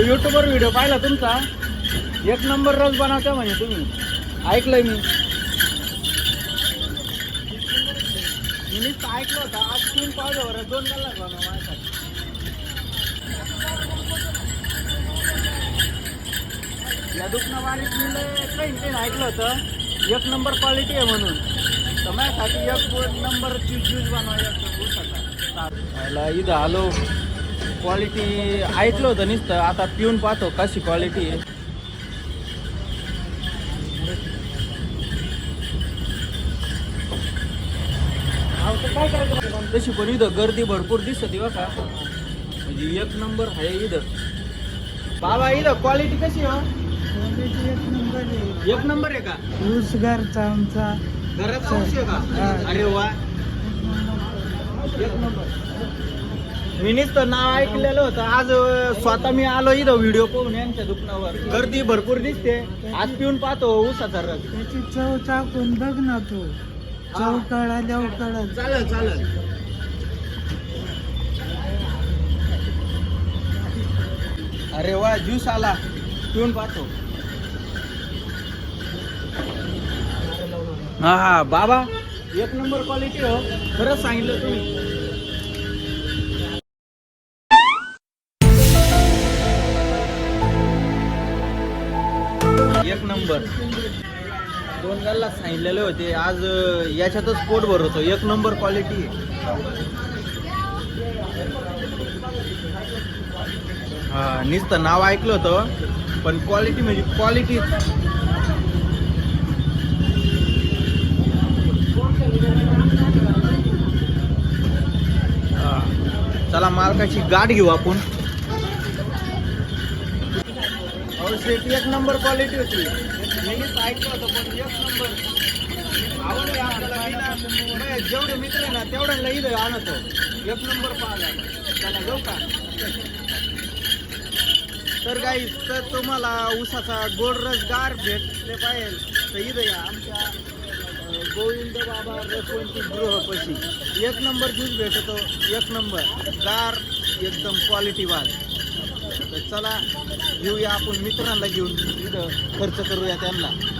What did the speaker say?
यूट्यूबवर व्हिडिओ पाहिला तुमचा? एक नंबर रस बनवता म्हणजे तुम्ही. ऐकलंय मी. मीच ऐकलं होतं. आज तीन पावलं बरं दोन कल्ला बनव माझ्यासाठी. या ऐकलं होतं. एक नंबर क्वालिटी आहे म्हणून. तर माझ्यासाठी एक नंबर बनवा ज्यूस बनवायला याला इथं आलो. क्वालिटी ऐकलं होतं नुसतं. आता पिऊन पाहतो कशी क्वालिटी आहे. तशी पण इथं गर्दी भरपूर दिसत बघा. म्हणजे एक नंबर आहे इथं. बाबा इथं क्वालिटी कशी हो? एक नंबर आहे. एक नंबर आहे का? घरचा आमचा. अरे वा. मी नुसतं नाव ऐकलेलं होतं. आज स्वतः मी आलो इथं व्हिडिओ पाहून यांच्या दुकानावर गर्दी भरपूर दिसते. आज पिऊन पाहतो ऊसाचा रस. त्याची चव चाकून बघ ना तू. चव कळाल्यावर कळत चालेल चालेल. अरे वा ज्यूस आला. पिऊन पाहतो. हा हा बाबा. एक नंबर क्वालिटी हो. खरंच सांगितलं तुम्ही. एक नंबर. दोन गालला सांगितलेले होते. आज याच्यातच पोट भरवतो एक नंबर क्वालिटी हा नुसतं नाव ऐकलं होतं पण क्वालिटी म्हणजे क्वालिटी चला मालकाची गाठ घेऊ आपण. एक नंबर क्वालिटी होती. ऐकलं होतं पण एक नंबर. नाही, जेवढे मित्र आहे ना तेवढ्यांना इथं आणतो. एक नंबर पाहायला. जाऊ का? तर काही तर तुम्हाला उसाचा गोड रस गार भेटले पाहिजे. तर इथं या आमच्या गोविंद बाबा रसवंती गृहपशी एक नंबर ज्यूस भेटतो एक नंबर गार एकदम क्वालिटीवाल तर चला घेऊया आपण मित्रांना घेऊन. खर्च करूया त्यांना.